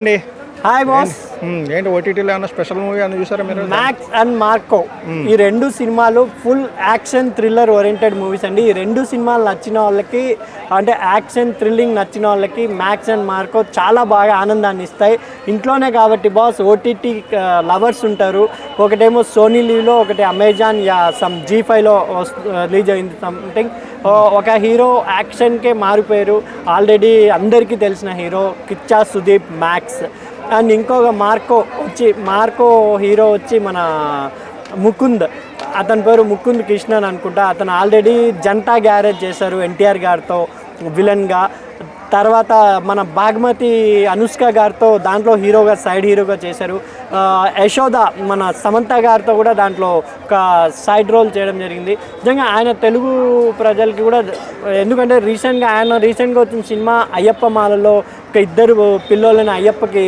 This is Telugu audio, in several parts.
అండి హాయ్ బాస్ ఏంటి ఓటీటీలో ఏమన్నా స్పెషల్ మూవీ అని చూసారా మీరు? మ్యాక్స్ అండ్ మార్కో ఈ రెండు సినిమాలు full action thriller oriented movies అండి. ఈ రెండు సినిమాలు నచ్చిన వాళ్ళకి అంటే యాక్షన్ థ్రిల్లింగ్ నచ్చిన వాళ్ళకి మ్యాక్స్ అండ్ మార్కో చాలా బాగా ఆనందాన్ని ఇస్తాయి. ఇంట్లోనే కాబట్టి బాస్ ఓటీటీ లవర్స్ ఉంటారు. ఒకటేమో సోనీ లీవ్లో ఒకటి అమెజాన్ యా సమ్ జీ ఫైవ్లో రిలీజ్ అయింది సంథింగ్ ఒక హీరో యాక్షన్కే మారిపోయారు. ఆల్రెడీ అందరికీ తెలిసిన hero Kichcha Sudeep Max and ఇంకొక మార్కో వచ్చి మార్కో హీరో వచ్చి మన ముకుంద్. అతని పేరు ముకుంద్ కృష్ణన్ అనుకుంటా. అతను ఆల్రెడీ జంటా గ్యారేజ్ చేశారు ఎన్టీఆర్ గారితో విలన్గా. తర్వాత మన బాగ్మతి అనుష్క గారితో దాంట్లో హీరోగా సైడ్ హీరోగా చేశారు. యశోద మన సమంత గారితో కూడా దాంట్లో ఒక సైడ్ రోల్ చేయడం జరిగింది. నిజంగా ఆయన తెలుగు ప్రజలకి కూడా ఎందుకంటే రీసెంట్గా ఆయన రీసెంట్గా వచ్చిన సినిమా అయ్యప్ప మాలలో ఒక ఇద్దరు పిల్లోళ్ళని అయ్యప్పకి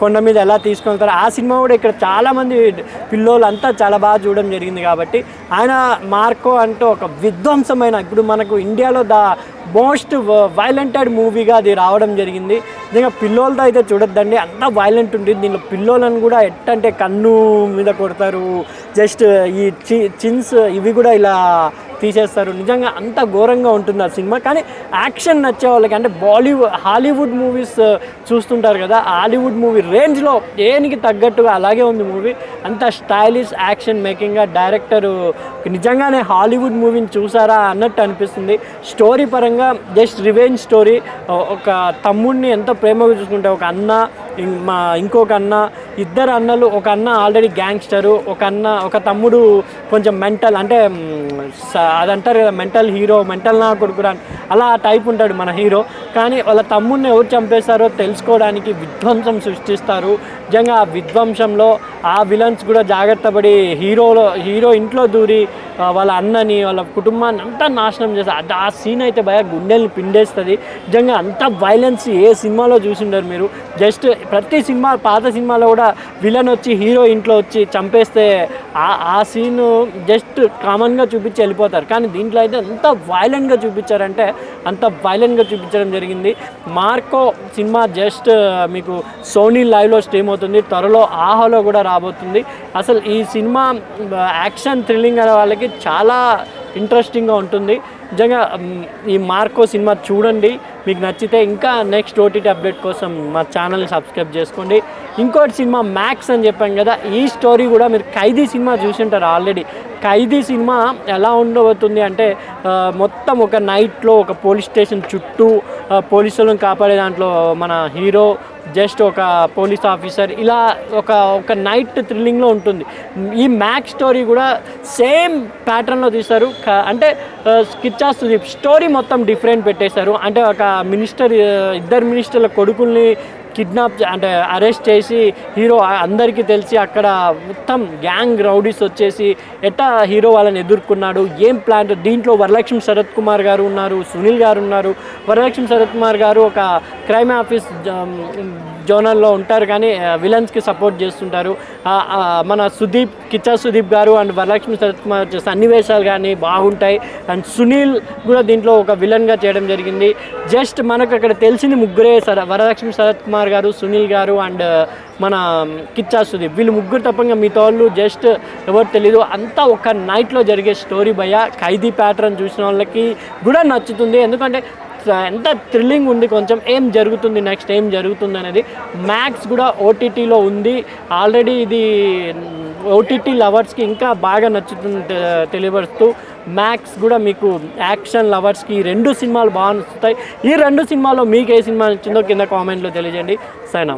కొండ మీద ఎలా తీసుకెళ్తారు ఆ సినిమా కూడా ఇక్కడ చాలామంది పిల్లోళ్ళంతా చాలా బాగా చూడడం జరిగింది కాబట్టి ఆయన మార్కో అంటూ ఒక విధ్వంసమైన ఇప్పుడు మనకు ఇండియాలో ద మోస్ట్ వైలెంటెడ్ మూవీగా అది రావడం జరిగింది. నిజంగా పిల్లోలతో అయితే చూడొద్దండి అంత వైలెంట్ ఉంటుంది. దీనిలో పిల్లోలను కూడా ఎట్టంటే కన్ను మీద కొడతారు జస్ట్ ఈ చిన్స్ ఇవి కూడా ఇలా తీసేస్తారు. నిజంగా అంత ఘోరంగా ఉంటుంది ఆ సినిమా. కానీ యాక్షన్ నచ్చే వాళ్ళకి అంటే బాలీవుడ్ హాలీవుడ్ మూవీస్ చూస్తుంటారు కదా హాలీవుడ్ మూవీ రేంజ్లో దేనికి తగ్గట్టుగా అలాగే ఉంది మూవీ అంత స్టైలిష్ యాక్షన్ మేకింగ్గా డైరెక్టరు నిజంగానే హాలీవుడ్ మూవీని చూసారా అన్నట్టు అనిపిస్తుంది. స్టోరీ పరంగా జస్ట్ రివెంజ్ స్టోరీ ఒక తమ్ముడిని ఎంతో ప్రేమగా చూసుకుంటే ఒక అన్న మా ఇంకొక అన్న ఇద్దరు అన్నలు ఒక అన్న ఆల్రెడీ గ్యాంగ్స్టరు ఒక అన్న ఒక తమ్ముడు కొంచెం మెంటల్ అంటే అది స- అదంటారు కదా మెంటల్ హీరో మెంటల్ నా కొడుకు అలా టైప్ ఉంటాడు మన హీరో కానీ వాళ్ళ తమ్ముడిని ఎవరు చంపేశారో తెలుసుకోవడానికి విధ్వంసం సృష్టిస్తారు. నిజంగా ఆ విధ్వంసంలో ఆ విలన్స్ కూడా జాగ్రత్త పడి హీరోలో హీరో ఇంట్లో దూరి వాళ్ళ అన్నని వాళ్ళ కుటుంబాన్ని అంతా నాశనం చేస్తారు ఆ సీన్ అయితే భయ గుండెల్ని పిండేస్తుంది. నిజంగా అంత వైలెన్స్ ఏ సినిమాలో చూసిండరు మీరు. జస్ట్ ప్రతి సినిమా పాత సినిమాలో కూడా విలన్ వచ్చి హీరో ఇంట్లో వచ్చి చంపేస్తే ఆ ఆ సీన్ జస్ట్ కామన్గా చూపించి వెళ్ళిపోతారు. కానీ దీంట్లో అయితే ఎంత వైలెంట్గా చూపించారంటే అంత వైలెంట్గా చూపించడం జరిగింది. మార్కో సినిమా జస్ట్ మీకు సోనీ లైవ్లో స్ట్రీమ్ అవుతుంది. త్వరలో ఆహాలో కూడా రాబోతుంది. అసలు ఈ సినిమా యాక్షన్ థ్రిల్లింగ్ అనే వాళ్ళకి చాలా ఇంట్రెస్టింగ్గా ఉంటుంది. నిజంగా ఈ మార్కో సినిమా చూడండి. మీకు నచ్చితే ఇంకా నెక్స్ట్ ఓటీటీ అప్డేట్ కోసం మా ఛానల్ని సబ్స్క్రైబ్ చేసుకోండి. ఇంకోటి సినిమా మ్యాక్స్ అని చెప్పాం కదా ఈ స్టోరీ కూడా మీరు ఖైదీ సినిమా చూసి ఉంటారు ఆల్రెడీ. ఖైదీ సినిమా ఎలా ఉండబోతుంది అంటే మొత్తం ఒక నైట్లో ఒక పోలీస్ స్టేషన్ చుట్టూ పోలీసులను కాపాడే దాంట్లో మన హీరో జస్ట్ ఒక పోలీస్ ఆఫీసర్ ఇలా ఒక ఒక నైట్ థ్రిల్లింగ్లో ఉంటుంది. ఈ మ్యాక్ స్టోరీ కూడా సేమ్ ప్యాటర్న్లో తీశారు అంటే స్కిచ్చా సుదీప్ స్టోరీ మొత్తం డిఫరెంట్ పెట్టేశారు. అంటే ఒక మినిస్టర్ ఇద్దరు మినిస్టర్ల కొడుకుల్ని కిడ్నాప్ అంటే అరెస్ట్ చేసి హీరో అందరికీ తెలిసి అక్కడ మొత్తం గ్యాంగ్ రౌడీస్ వచ్చేసి ఎట్టా హీరో వాళ్ళని ఎదుర్కొన్నాడు? ఏం ప్లాన్ దీంట్లో వరలక్ష్మి శరత్ కుమార్ గారు ఉన్నారు సునీల్ గారు ఉన్నారు. వరలక్ష్మి శరత్ కుమార్ గారు ఒక క్రైమ్ ఆఫీస్ జోనల్లో ఉంటారు కానీ విలన్స్కి సపోర్ట్ చేస్తుంటారు. మన సుదీప్ కిచ్చా సుదీప్ గారు అండ్ వరలక్ష్మి శరత్ కుమార్ వచ్చే సన్నివేశాలు కానీ బాగుంటాయి. అండ్ సునీల్ కూడా దీంట్లో ఒక విలన్గా చేయడం జరిగింది. జస్ట్ మనకు అక్కడ తెలిసింది ముగ్గురే సర వరలక్ష్మి శరత్ కుమార్ గారు సునీల్ గారు అండ్ మన కిచ్చా సుదీప్. వీళ్ళు ముగ్గురు తప్పంగా మిగతా వాళ్ళు జస్ట్ ఎవరు తెలీదు. అంతా ఒక నైట్లో జరిగే స్టోరీ భయ ఖైదీ ప్యాటర్న్ చూసిన వాళ్ళకి కూడా నచ్చుతుంది. ఎందుకంటే ఎంత థ్రిల్లింగ్ ఉంది కొంచెం. ఏం జరుగుతుంది నెక్స్ట్? ఏం జరుగుతుంది అనేది మ్యాక్స్ కూడా ఓటీటీలో ఉంది. ఆల్రెడీ ఇది ఓటీటీ లవర్స్కి ఇంకా బాగా నచ్చుతుంది తె- తెలియపరుస్తూ మ్యాక్స్ కూడా మీకు యాక్షన్ లవర్స్కి ఈ రెండు సినిమాలు బాగా నచ్చుతాయి. ఈ రెండు సినిమాలో మీకు ఏ సినిమా నచ్చిందో కింద కామెంట్లో తెలియజేయండి. సైనా